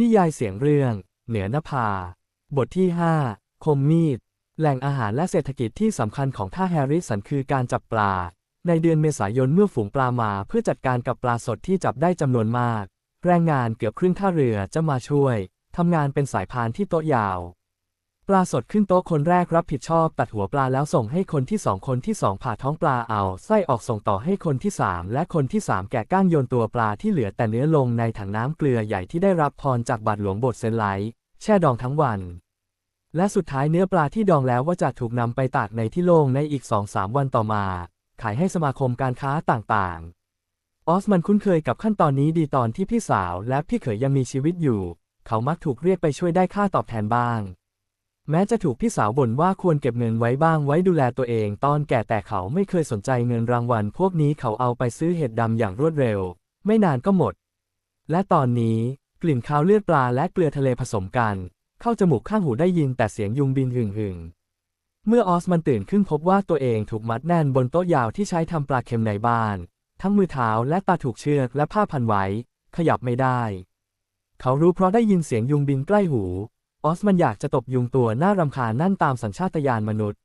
นิยายเสียงเรื่อง เหนือนภา บทที่ 5 คมมีด แหล่งอาหารและเศรษฐกิจที่สำคัญของท่าแฮริสันคือการจับปลา ในเดือนเมษายนเมื่อฝูงปลามาเพื่อจัดการกับปลาสดที่จับได้จำนวนมาก แรงงานเกือบครึ่งท่าเรือจะมาช่วยทำงานเป็นสายพานที่โต๊ะยาว ปลาสดขึ้นโต๊ะคนแรกรับผิดชอบตัดหัวปลาแล้วส่งให้คนที่สองคนที่สองผ่าท้องปลาเอาไส้ออกส่งต่อให้คนที่สามและคนที่สามแกะก้างโยนตัวปลาที่เหลือแต่เนื้อลงในถังน้ำเกลือใหญ่ที่ได้รับพรจากบาทหลวงโบสถ์เซนไลท์แช่ดองทั้งวัน และสุดท้ายเนื้อปลาที่ดองแล้วว่าจะถูกนำไปตากในที่โล่งในอีกสองสามวันต่อมา ขายให้สมาคมการค้าต่างๆ ออสมันคุ้นเคยกับขั้นตอนนี้ดีตอนที่พี่สาว และพี่เขยยังมีชีวิตอยู่ เขามักถูกเรียกไปช่วยได้ค่าตอบแทนบ้าง แม้จะถูกพี่สาวบ่นว่าควรเก็บเงินไว้บ้างไว้ดูแลตัวเอง ตอนแก่แต่เขาไม่เคยสนใจเงินรางวัล พวกนี้เขาเอาไปซื้อเห็ดดำอย่างรวดเร็ว ไม่นานก็หมด และตอนนี้กลิ่นคาวเลือดปลาและเกลือทะเลผสมกัน เข้าจมูกข้างหูได้ยินแต่เสียงยุงบินหึ่งหึ่งเมื่อออสมันตื่นขึ้นพบว่าตัวเองถูกมัดแน่นบนโต๊ะยาวที่ใช้ทำปลาเค็มในบ้าน ทั้งมือเท้าและตาถูกเชือกและผ้าพันไว้ ขยับไม่ได้ เขารู้เพราะได้ยินเสียงยุงบินใกล้หู ออสมันอยากจะตบยุงตัวน่ารำคาญนั่นตามสัญชาตญาณมนุษย์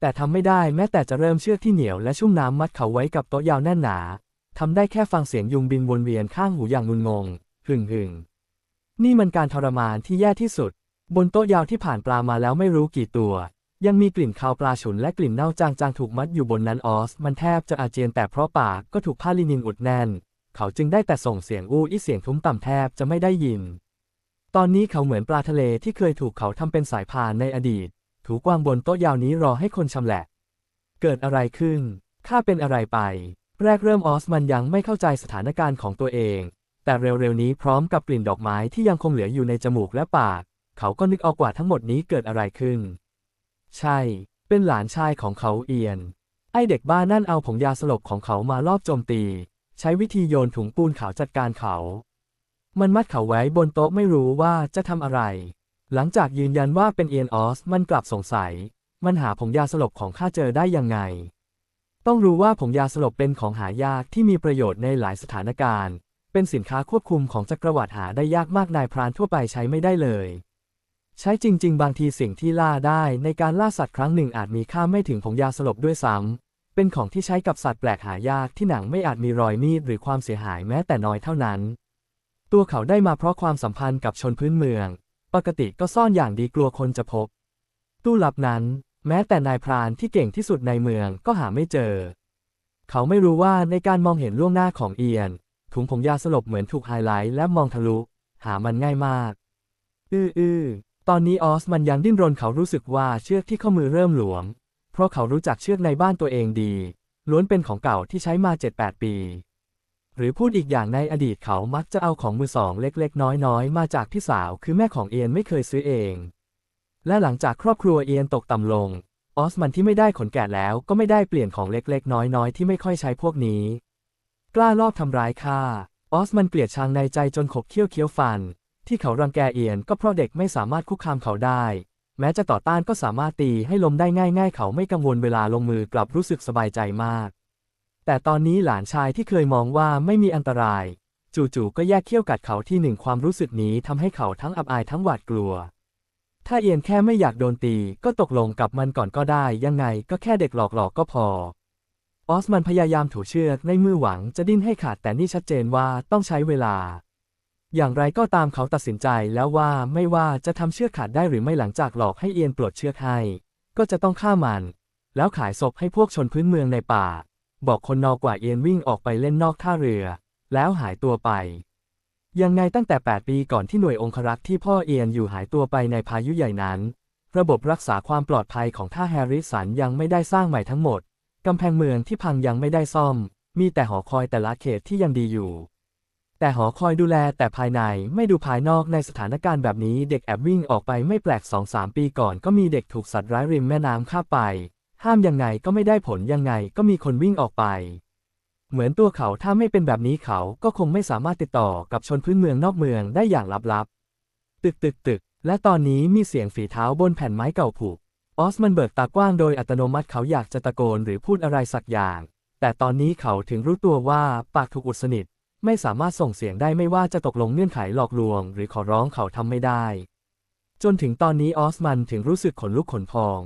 แต่ทำไม่ได้แม้แต่จะเริ่มเชือกที่เหนียวและชุ่มน้ำมัดเขาไว้กับโต๊ะยาวแน่นหนาทำได้แค่ฟังเสียงยุงบินวนเวียนข้างหูอย่างงุนงง หึ่งหึ่งนี่มันการทรมานที่แย่ที่สุด บนโต๊ะยาวที่ผ่านปลามาแล้วไม่รู้กี่ตัว ยังมีกลิ่นคาวปลาฉุนและกลิ่นเน่าจางๆถูกมัดอยู่บนนั้นออส มันแทบจะอาเจียนแต่เพราะปากก็ถูกผ้าลินินอุดแน่น เขาจึงได้แต่ส่งเสียงอู้อีเสียงทุ้มต่ำแทบจะไม่ได้ยิน ตอนนี้เขาเหมือนปลาทะเลที่เคยถูกเขาทำเป็นสายพานในอดีต ถูกวางบนโต๊ะยาวนี้รอให้คนชำแหละ เกิดอะไรขึ้น ข้าเป็นอะไรไป แรกเริ่มออสมันยังไม่เข้าใจสถานการณ์ของตัวเอง แต่เร็วๆนี้พร้อมกับกลิ่นดอกไม้ที่ยังคงเหลืออยู่ในจมูกและปาก เขาก็นึกออกว่าทั้งหมดนี้เกิดอะไรขึ้น ใช่ เป็นหลานชายของเขาเอียน ไอเด็กบ้านั่นเอาผงยาสลบของเขามาลอบโจมตี ใช้วิธีโยนถุงปูนขาวจัดการเขา มันมัดเขาไว้บนโต๊ะไม่รู้ว่าจะทำอะไร หลังจากยืนยันว่าเป็นเอียนออส มันกลับสงสัย มันหาผงยาสลบของข้าเจอได้ยังไง ต้องรู้ว่าผงยาสลบเป็นของหายากที่มีประโยชน์ในหลายสถานการณ์ เป็นสินค้าควบคุมของจักรวรรดิหาได้ยากมากนายพรานทั่วไปใช้ไม่ได้เลย ใช้จริง ๆ บางทีสิ่งที่ล่าได้ในการล่าสัตว์ครั้งหนึ่งอาจมีค่าไม่ถึงผงยาสลบด้วยซ้ำเป็นของที่ใช้กับสัตว์แปลกหายากที่หนังไม่อาจมีรอยมีดหรือความเสียหายแม้แต่น้อยเท่านั้น ตัวเขาได้มาเพราะความสัมพันธ์กับชนพื้นเมือง ปกติก็ซ่อนอย่างดีกลัวคนจะพบ ตู้ลับนั้น แม้แต่นายพรานที่เก่งที่สุดในเมืองก็หาไม่เจอ เขาไม่รู้ว่าในการมองเห็นล่วงหน้าของเอียน ถุงผงยาสลบเหมือนถูกไฮไลท์และมองทะลุ หามันง่ายมาก อื้ออื้อตอนนี้ออสมันยังดิ้นรนเขารู้สึกว่าเชือกที่ข้อมือเริ่มหลวม เพราะเขารู้จักเชือกในบ้านตัวเองดี ล้วนเป็นของเก่าที่ใช้มา 7-8 ปี หรือพูดอีกอย่างในอดีตเขามักจะเอาของมือสองเล็กๆ น้อยๆ มาจากพี่สาวคือแม่ของเอียนไม่เคยซื้อเอง และหลังจากครอบครัวเอียนตกต่ำลง ออสมันที่ไม่ได้ขนแกะแล้วก็ไม่ได้เปลี่ยนของเล็กๆ น้อยๆ ที่ไม่ค่อยใช้พวกนี้ กล้าลอบทำร้ายข้าออสมันเกลียดชังในใจจนขบเคี้ยวเคี้ยวฟัน ที่เขารังแกเอียนก็เพราะเด็กไม่สามารถคุกคามเขาได้ แม้จะต่อต้านก็สามารถตีให้ลมได้ง่าย ๆ เขาไม่กังวลเวลาลงมือกลับรู้สึกสบายใจมาก แต่ตอนนี้หลานชายที่เคยมองว่าไม่มีอันตราย จู่ๆก็แยกเขี้ยวกัดเขาที่หนึ่งความรู้สึกนี้ทำให้เขาทั้งอับอายทั้งหวาดกลัว ถ้าเอียนแค่ไม่อยากโดนตีก็ตกลงกับมันก่อนก็ได้ ยังไงก็แค่เด็กหลอกๆกก็พอ ออสมันพยายามถูเชือกในมือหวังจะดิ้นให้ขาดแต่นี่ชัดเจนว่าต้องใช้เวลา อย่างไรก็ตามเขาตัดสินใจแล้วว่าไม่ว่าจะทำเชือกขาดได้หรือไม่หลังจากหลอกให้เอียนปลดเชือกให้ ก็จะต้องฆ่ามัน แล้วขายศพให้พวกชนพื้นเมืองในป่า บอกคนนอกว่าเอียนวิ่งออกไปเล่นนอกท่าเรือ แล้วหายตัวไป ยังไงตั้งแต่ 8 ปีก่อนที่หน่วยองครักษ์ที่พ่อเอียนอยู่หายตัวไปในพายุใหญ่นั้น ระบบรักษาความปลอดภัยของท่าแฮร์ริสันยังไม่ได้สร้างใหม่ทั้งหมด กำแพงเมืองที่พังยังไม่ได้ซ่อม มีแต่หอคอยแต่ละเขตที่ยังดีอยู่ แต่หอคอยดูแลแต่ภายในไม่ดูภายนอกในสถานการณ์แบบนี้เด็กแอบวิ่งออกไปไม่แปลกสองสามปีก่อนก็มีเด็กถูกสัตว์ร้ายริมแม่น้ำฆ่าไป ห้ามยังไงก็ไม่ได้ผลยังไงก็มีคนวิ่งออกไป เหมือนตัวเขาถ้าไม่เป็นแบบนี้เขาก็คงไม่สามารถติดต่อกับชนพื้นเมืองนอกเมืองได้อย่างลับๆ ตึกตึกตึก และตอนนี้มีเสียงฝีเท้าบนแผ่นไม้เก่าผุออสมันเบิกตากว้างโดยอัตโนมัติเขาอยากจะตะโกนหรือพูดอะไรสักอย่าง แต่ตอนนี้เขาถึงรู้ตัวว่าปากถูกอุดสนิท ไม่สามารถส่งเสียงได้ไม่ว่าจะตกลงเงื่อนไขหลอกลวง หรือขอร้องเขาทำไม่ได้ จนถึงตอนนี้ออสมันถึงรู้สึกขนลุกขนพอง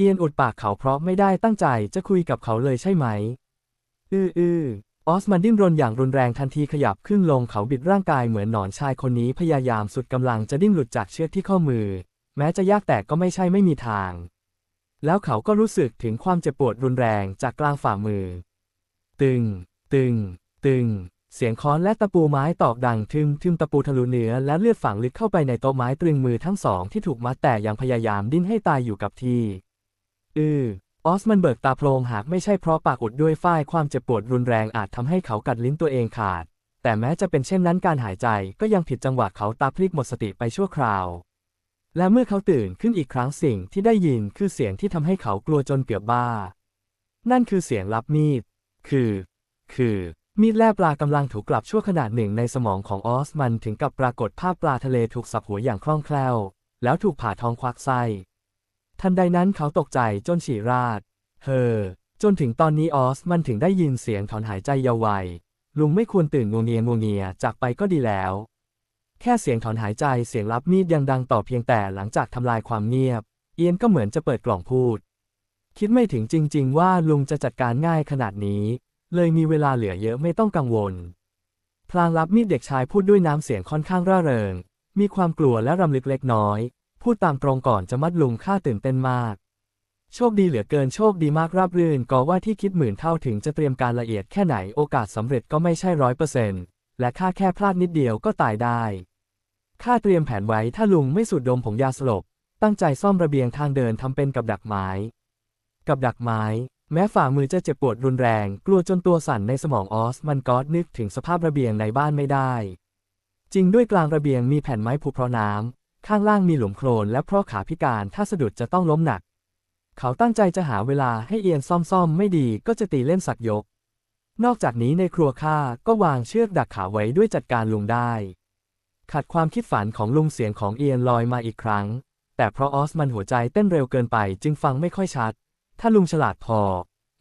เอียนอุดปากเขาเพราะไม่ได้ตั้งใจจะคุยกับเขาเลยใช่ไหม อื้ออื้อออสมันดิ้นรนอย่างรุนแรงทันทีขยับขึ้นลงเขาบิดร่างกายเหมือนหนอนชายคนนี้พยายามสุดกำลังจะดิ้นหลุดจากเชือกที่ข้อมือ แม้จะยากแต่ก็ไม่ใช่ไม่มีทาง แล้วเขาก็รู้สึกถึงความเจ็บปวดรุนแรงจากกลางฝ่ามือ ตึง ตึง ตึง เสียงค้อนและตะปูไม้ตอกดังทึมทึมตะปูทะลุเนื้อและเลือดฝังลึกเข้าไปในโต๊ะไม้ตรึงมือทั้งสองที่ถูกมัดแต่ยังพยายามดิ้นให้ตายอยู่กับที่ อือออสมันเบิกตาโพลงหากไม่ใช่เพราะปากอุดด้วยฝ้ายความเจ็บปวดรุนแรงอาจทำให้เขากัดลิ้นตัวเองขาด แต่แม้จะเป็นเช่นนั้นการหายใจก็ยังผิดจังหวะเขาตาพลิกหมดสติไปชั่วคราว และเมื่อเขาตื่นขึ้นอีกครั้งสิ่งที่ได้ยินคือเสียงที่ทำให้เขากลัวจนเกือบบ้า นั่นคือเสียงลับมีด คือ คือ มีดแล่ปลากำลังถูกกลับชั่วขณะหนึ่งในสมองของออสมันถึงกับปรากฏภาพปลาทะเลถูกสับหัวอย่างคล่องแคล่ว แล้วถูกผ่าท้องควักไส้ ทันใดนั้นเขาตกใจจนฉี่ราด เฮอ จนถึงตอนนี้ออสมันถึงได้ยินเสียงถอนหายใจยาวไวลุงไม่ควรตื่นงวงเงียงวงเงียจากไปก็ดีแล้ว แค่เสียงถอนหายใจเสียงรับมีดยังดังต่อเพียงแต่หลังจากทำลายความเงียบ เอียนก็เหมือนจะเปิดกล่องพูด คิดไม่ถึงจริง ๆ ว่าลุงจะจัดการง่ายขนาดนี้ เลยมีเวลาเหลือเยอะไม่ต้องกังวล พลางรับมีดเด็กชายพูดด้วยน้ำเสียงค่อนข้างร่าเริง มีความกลัวและรำลึกเล็กน้อย พูดตามตรงก่อนจะมัดลุงข้าตื่นเต้นมาก โชคดีเหลือเกินโชคดีมากราบรื่นก็ว่าที่คิดหมื่นเท่าถึงจะเตรียมการละเอียดแค่ไหนโอกาสสำเร็จก็ไม่ใช่ร้อยเปอร์เซ็นต์และข้าแค่พลาดนิดเดียวก็ตายได้ข้าเตรียมแผนไว้ถ้าลุงไม่สูดดมผงยาสลบ ตั้งใจซ่อมระเบียงทางเดินทำเป็นกับดักไม้ กับดักไม้ แม้ฝ่ามือจะเจ็บปวดรุนแรง กลัวจนตัวสั่นในสมองออสมันก็นึกถึงสภาพระเบียงในบ้านไม่ได้ จริงด้วยกลางระเบียงมีแผ่นไม้ผุเพราะน้ำ ข้างล่างมีหลุมโคลนและเพราะขาพิการถ้าสะดุดจะต้องล้มหนัก เขาตั้งใจจะหาเวลาให้เอียนซ่อมๆ ไม่ดีก็จะตีเล่นสักยก นอกจากนี้ในครัวข้าก็วางเชือกดักขาไว้ด้วยจัดการลุงได้ ขัดความคิดฝันของลุงเสียงของเอียนลอยมาอีกครั้ง แต่เพราะออสมันหัวใจเต้นเร็วเกินไปจึงฟังไม่ค่อยชัด ถ้าลุงฉลาดพอ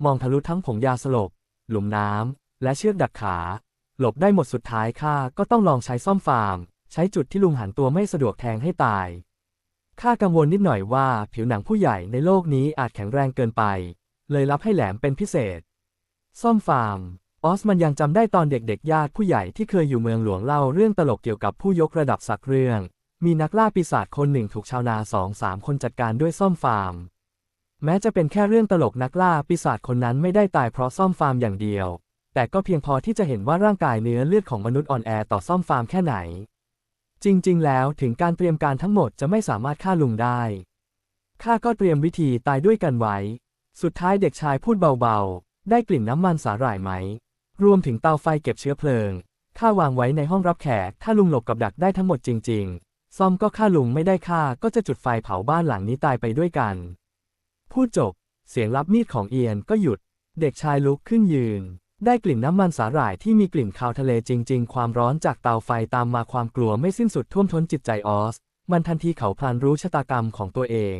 มองทะลุทั้งผงยาสลบ หลุมน้ำและเชือกดักขา หลบได้หมดสุดท้ายข้าก็ต้องลองใช้ซ่อมฟาร์ม ช้จุดที่ลุงหันตัวไม่สะดวกแทงให้ตาย ข้ากังวลนิดหน่อยว่าผิวหนังผู้ใหญ่ในโลกนี้อาจแข็งแรงเกินไป เลยรับให้แหลมเป็นพิเศษ ซ่อมฟาร์ม ออสมันยังจำได้ตอนเด็กๆ ญาติผู้ใหญ่ที่เคยอยู่เมืองหลวงเล่าเรื่องตลกเกี่ยวกับผู้ยกระดับสักเรื่อง มีนักล่าปีศาจคนหนึ่งถูกชาวนาสองสามคนจัดการด้วยซ่อมฟาร์ม แม้จะเป็นแค่เรื่องตลกนักล่าปีศาจคนนั้นไม่ได้ตายเพราะซ่อมฟาร์มอย่างเดียวแต่ก็เพียงพอที่จะเห็นว่าร่างกายเนื้อเลือดของมนุษย์อ่อนแอต่อซ่อมฟาร์มแค่ไหน จริง ๆ แล้วถึงการเตรียมการทั้งหมดจะไม่สามารถฆ่าลุงได้ข้าก็เตรียมวิธีตายด้วยกันไว้ สุดท้ายเด็กชายพูดเบาๆ ได้กลิ่นน้ำมันสาหร่ายไหม รวมถึงเตาไฟเก็บเชื้อเพลิง ข้าวางไว้ในห้องรับแขก ถ้าลุงหลบกับดักได้ทั้งหมดจริง ๆ ซอมก็ฆ่าลุงไม่ได้ฆ่าก็จะจุดไฟเผาบ้านหลังนี้ตายไปด้วยกัน พูดจบ เสียงรับมีดของเอียนก็หยุด เด็กชายลุกขึ้นยืน ได้กลิ่นน้ำมันสาหร่ายที่มีกลิ่นคาวทะเลจริง ๆ ความร้อนจากเตาไฟตามมาความกลัวไม่สิ้นสุดท่วมท้นจิตใจออส มันทันทีเขาพลันรู้ชะตากรรมของตัวเอง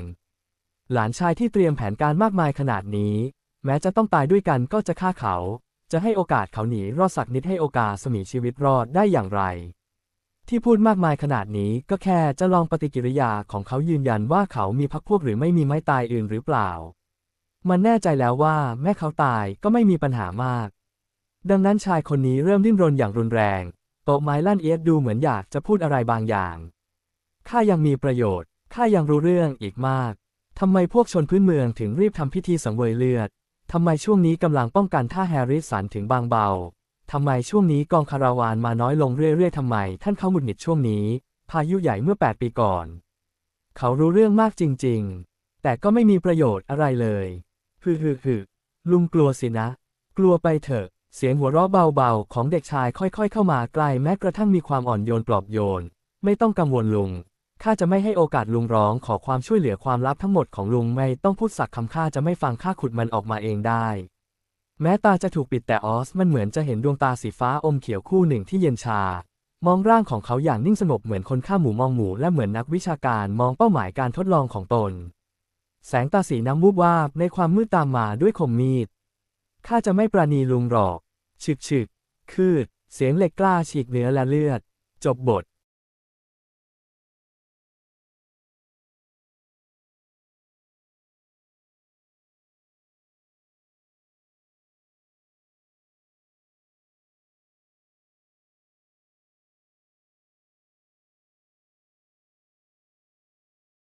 หลานชายที่เตรียมแผนการมากมายขนาดนี้ แม้จะต้องตายด้วยกันก็จะฆ่าเขา จะให้โอกาสเขาหนีรอดสักนิดให้โอกาสสมีชีวิตรอดได้อย่างไร ที่พูดมากมายขนาดนี้ก็แค่จะลองปฏิกิริยาของเขายืนยันว่าเขามีพักพวกหรือไม่มีไม้ตายอื่นหรือเปล่า มันแน่ใจแล้วว่าแม้เขาตายก็ไม่มีปัญหามาก ดังนั้นชายคนนี้เริ่มดิ้นรนอย่างรุนแรง โต๊ะไม้ลั่นเอียดดูเหมือนอยากจะพูดอะไรบางอย่าง ข้ายังมีประโยชน์ ข้ายังรู้เรื่องอีกมาก ทำไมพวกชนพื้นเมืองถึงรีบทำพิธีสังเวยเลือด ทำไมช่วงนี้กำลังป้องกันท่าแฮร์ริสันถึงบางเบา ทำไมช่วงนี้กองคาราวานมาน้อยลงเรื่อยๆทำไมท่านเขาหมุดหงิดช่วงนี้ พายุใหญ่เมื่อ 8 ปีก่อน เขารู้เรื่องมากจริง ๆ แต่ก็ไม่มีประโยชน์อะไรเลยฮึฮึฮึลุงกลัวสินะ กลัวไปเถอะ เสียงหัวเราะเบาๆ ของเด็กชายค่อยๆ เข้ามาใกล้แม้กระทั่งมีความอ่อนโยนปลอบโยน ไม่ต้องกังวลลุง ข้าจะไม่ให้โอกาสลุงร้องขอความช่วยเหลือความลับทั้งหมดของลุงไม่ต้องพูดสักคำข้าจะไม่ฟังข้าขุดมันออกมาเองได้ แม้ตาจะถูกปิดแต่ออสมันเหมือนจะเห็นดวงตาสีฟ้าอมเขียวคู่หนึ่งที่เย็นชา มองร่างของเขาอย่างนิ่งสงบเหมือนคนฆ่าหมูมองหมูและเหมือนนักวิชาการมองเป้าหมายการทดลองของตน แสงตาสีน้ำวูบวาบในความมืดตามมาด้วยคมมีดข้าจะไม่ปราณีลุงหรอก ฉึกฉึกคืด เสียงเหล็กกล้าฉีกเนื้อและเลือด จบบท